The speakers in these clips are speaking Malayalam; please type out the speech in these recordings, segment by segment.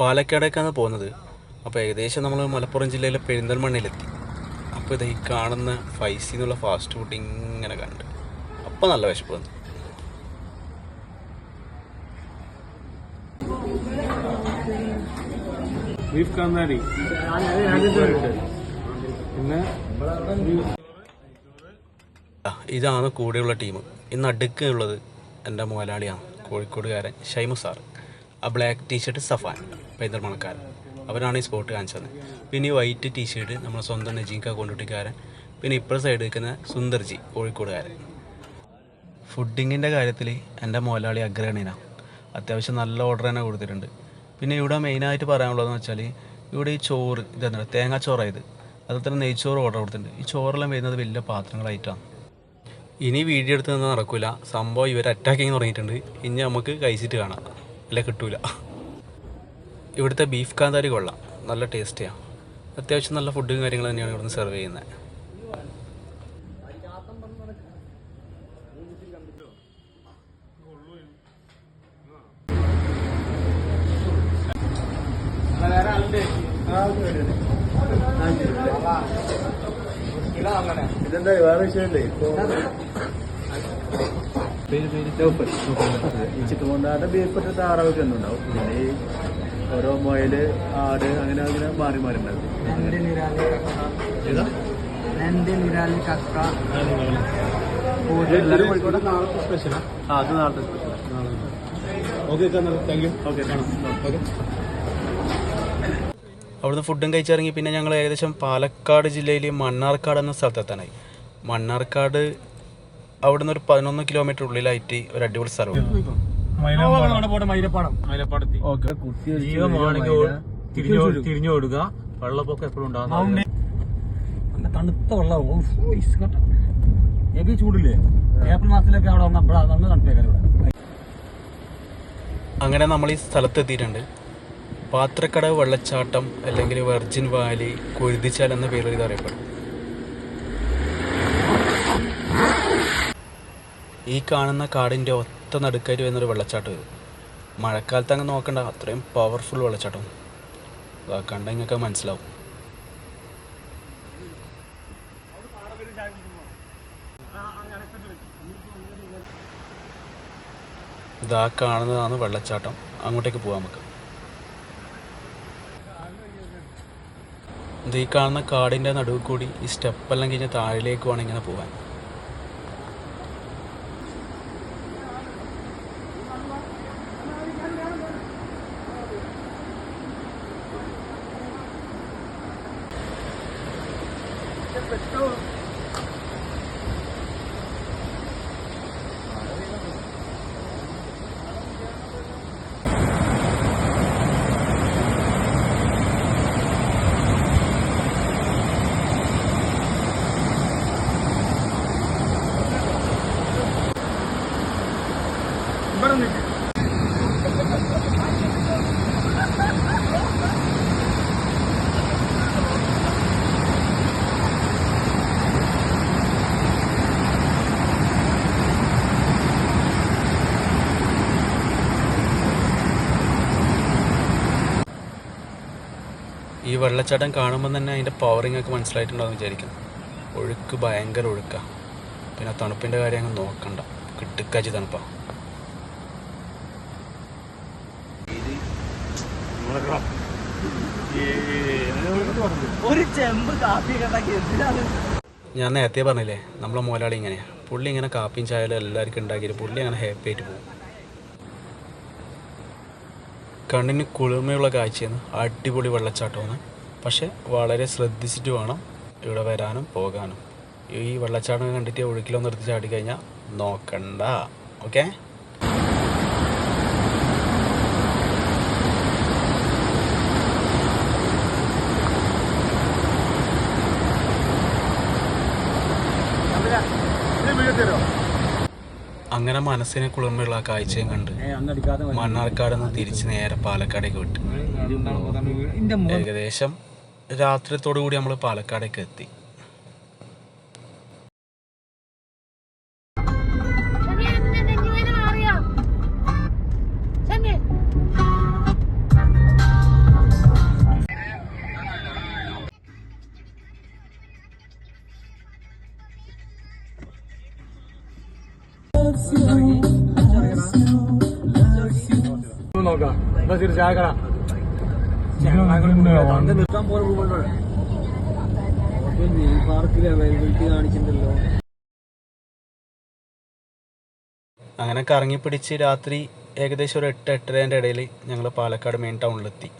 പാലക്കാടേക്കാണ് പോകുന്നത്. അപ്പോൾ ഏകദേശം നമ്മൾ മലപ്പുറം ജില്ലയിലെ പെരിന്തൽമണ്ണയിലെത്തി. അപ്പോൾ ഇത് ഈ കാണുന്ന ഫൈസി എന്നുള്ള ഫാസ്റ്റ് ഫുഡ് ഇങ്ങനെ കണ്ട്. അപ്പോൾ നല്ല വിശപ്പ് വന്നു. ബീഫ് കാന്താരി. പിന്നെ ആ, ഇതാണ് കൂടെയുള്ള ടീം. ഇന്ന് അടുക്കുള്ളത് എന്റെ മുതലാളിയാണ് കോഴിക്കോടുകാരൻ ഷൈമു സാർ ആ ബ്ലാക്ക് ടീഷർട്ട് സഫാൻ പെരിന്തൽമണ്ണക്കാരൻ അവരാണ് ഈ സ്പോട്ട് കാണിച്ചത്. പിന്നെ ഈ വൈറ്റ് ടീഷർട്ട് നമ്മുടെ സ്വന്തം നജീങ്ക കൊണ്ടുട്ടിക്കാരൻ പിന്നെ ഇപ്പുറ സൈഡ് നിൽക്കുന്ന സുന്ദർജി കോഴിക്കോടുകാരൻ. ഫുഡിങ്ങിന്റെ കാര്യത്തിൽ എന്റെ മുതലാളി അഗ്രഹണീന അത്യാവശ്യം നല്ല ഓർഡർ തന്നെ കൊടുത്തിട്ടുണ്ട്. പിന്നെ ഇവിടെ മെയിനായിട്ട് പറയാനുള്ളതെന്ന് വെച്ചാൽ ഇവിടെ ഈ ചോറ് ഇതെന്താ തേങ്ങാച്ചോറായത് അതുപോലെ തന്നെ നെയ്ച്ചോറ് ഓർഡർ കൊടുത്തിട്ടുണ്ട്. ഈ ചോറെല്ലാം വരുന്നത് വലിയ പാത്രങ്ങളായിട്ടാണ് ഇനി വീഡിയോ എടുത്ത് നിന്ന് നടക്കില്ല സംഭവം ഇവർ അറ്റാക്കിങ് തുടങ്ങിയിട്ടുണ്ട്. ഇനി നമുക്ക് കഴിച്ചിട്ട് കാണാം. അല്ല കിട്ടൂല. ഇവിടുത്തെ ബീഫ് കാന്താരി കൊള്ളാം. നല്ല ടേസ്റ്റിയാണ് അത്യാവശ്യം നല്ല ഫുഡും കാര്യങ്ങളും തന്നെയാണ് ഇവിടുന്ന് സെർവ് ചെയ്യുന്നത് ഇതെന്താ വേറെ വിഷയമുണ്ട് ഈ ഇട്ട് താറാവൊക്കെ ഉണ്ടാവും പിന്നെ ഈ ഓരോ മൊയൽ ആട് അങ്ങനെ അങ്ങനെ മാറി മാറി ഉണ്ടാവും സ്പെഷ്യൽ അവിടുന്ന് ഫുഡും കഴിച്ചിറങ്ങി പിന്നെ ഞങ്ങൾ ഏകദേശം പാലക്കാട് ജില്ലയിൽ മണ്ണാർക്കാട് എന്ന സ്ഥലത്തെത്താനായി. മണ്ണാർക്കാട് അവിടുന്ന് ഒരു പതിനൊന്ന് കിലോമീറ്റർ ഉള്ളിലായിട്ട് ഒരു അടിപൊളി സ്ഥലം. തിരിഞ്ഞു തിരിഞ്ഞു കൊടുക്കുക വെള്ളപ്പൊക്കം എപ്പോഴും ഉണ്ടാകും നല്ല തണുത്ത വെള്ളമാവും ചൂടില്ലേ? ഏപ്രിൽ മാസത്തിലൊക്കെ അവിടെ വന്നപ്പോഴാ നല്ല തണുപ്പേക്കാരം ഇവിടെ. അങ്ങനെ നമ്മൾ ഈ സ്ഥലത്തെത്തിയിട്ടുണ്ട് പാത്രക്കടവ് വെള്ളച്ചാട്ടം അല്ലെങ്കിൽ വെർജിൻ വാലി കുരുതിച്ചാൽ എന്ന പേരിൽ ഇത് അറിയപ്പെടും. ഈ കാണുന്ന കാടിന്റെ ഒത്ത നടുക്കായിട്ട് വരുന്നൊരു വെള്ളച്ചാട്ടം ഇത്. മഴക്കാലത്ത് അങ്ങ് നോക്കണ്ട അത്രയും പവർഫുൾ വെള്ളച്ചാട്ടം. കണ്ട നിങ്ങൾക്ക് മനസ്സിലാവും. ഇതാ കാണുന്നതാണ് വെള്ളച്ചാട്ടം. അങ്ങോട്ടേക്ക് പോവാം നമുക്ക്. ഇത് ഈ കാണുന്ന കാടിന്റെ നടുവിൽ കൂടി ഈ സ്റ്റെപ്പെല്ലാം കഴിഞ്ഞ് താഴിലേക്ക് വേണം ഇങ്ങനെ പോകാൻ ഈ വെള്ളച്ചാട്ടം കാണുമ്പോൾ തന്നെ അതിന്റെ പവറിങ് ഒക്കെ മനസ്സിലായിട്ടുണ്ടാവും വിചാരിക്കുന്നു ഒഴുക്ക് ഭയങ്കര ഒഴുക്കാണ് പിന്നെ തണുപ്പിന്റെ കാര്യം അങ്ങ് നോക്കണ്ട. കിട്ടുക്കാച്ചി തണുപ്പാണ് ഒരു കാപ്പി ഞാൻ നേരത്തെ പറഞ്ഞില്ലേ നമ്മളെ മുതലാളി ഇങ്ങനെയാണ് പുള്ളി ഇങ്ങനെ കാപ്പിയും ചായലും എല്ലാവർക്കും ഉണ്ടാക്കിയിട്ട് പുള്ളി അങ്ങനെ ഹാപ്പി ആയിട്ട് പോകും. കണ്ണിന് കുളിർമയുള്ള കാഴ്ചയാണ് അടിപൊളി വെള്ളച്ചാട്ടമാണ്. പക്ഷേ വളരെ ശ്രദ്ധിച്ചിട്ട് വേണം ഇവിടെ വരാനും പോകാനും. ഈ വെള്ളച്ചാട്ടം കണ്ടിട്ട് ഒഴുക്കിലൊന്നും ചാടിക്കഴിഞ്ഞാൽ ചാടി കഴിഞ്ഞാൽ നോക്കണ്ട. ഓക്കെ? അങ്ങനെ മനസ്സിന് കുളിർമയുള്ള ആ കാഴ്ചയും കണ്ട് മണ്ണാർക്കാട് നിന്ന് തിരിച്ച് നേരെ പാലക്കാടേക്ക് വിട്ടു. ഏകദേശം രാത്രിത്തോടു കൂടി നമ്മൾ പാലക്കാടേക്ക് എത്തി. അങ്ങനെ കറങ്ങി പിടിച്ച് രാത്രി ഏകദേശം ഒരു എട്ട് എട്ടരേന്റെ ഇടയിൽ ഞങ്ങൾ പാലക്കാട് മെയിൻ ടൗണിലെത്തി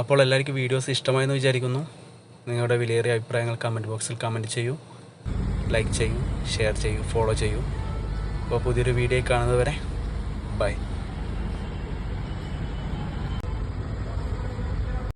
അപ്പോൾ എല്ലാവർക്കും വീഡിയോസ് ഇഷ്ടമായെന്ന് വിചാരിക്കുന്നു. നിങ്ങളുടെ വിലയേറിയ അഭിപ്രായങ്ങൾ കമന്റ് ബോക്സിൽ കമന്റ് ചെയ്യൂ. ലൈക്ക് ചെയ്യൂ ഷെയർ ചെയ്യൂ ഫോളോ ചെയ്യൂ. അപ്പോൾ പുതിയൊരു വീഡിയോ കാണുന്നത് വരെ ബൈ